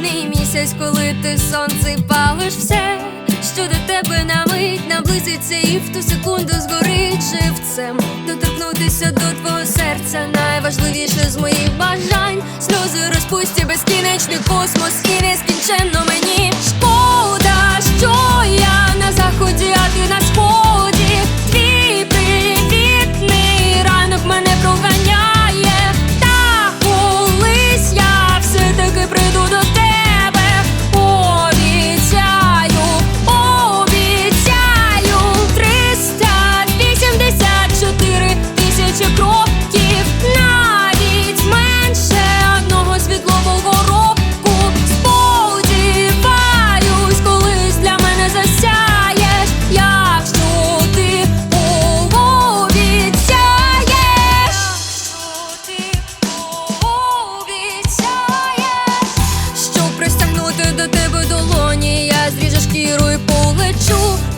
холодний місяць, коли ти сонце палиш все, що до тебе на мить наблизиться і в ту секунду згорить живцем. Доторкнутися до твого серця найважливіше з моїх бажань. Сльози розпусті безкінечний космос і нескінченно мені шкода, що я на заході, а ти на сході. Твій привітний ранок мене проганяє. Та колись я все-таки прийду до тебе.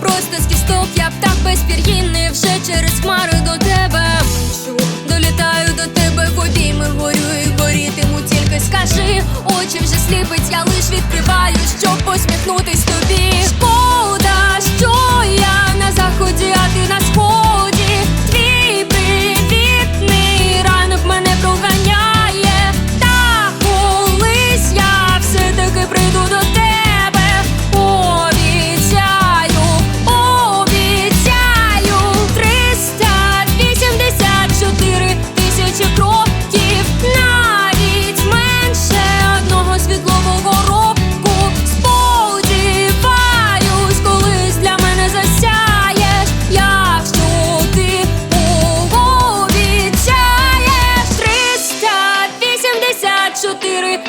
Просто з кісток я птах пір'їни вже через хмари до тебе мчу. Долітаю до тебе в обійми, горю і горітиму, тільки скажи, очі вже сліпить, я лиш відкриваю, щоб посміхнутись тобі.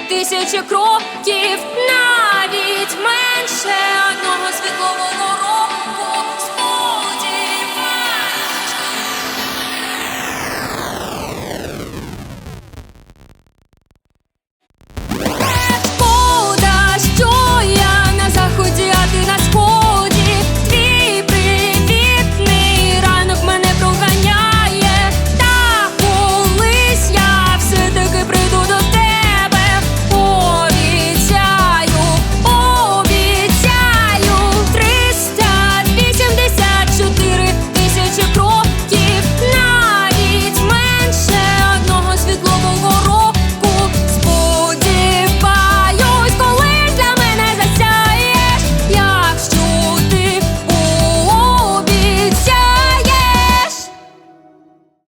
тисяча кроків.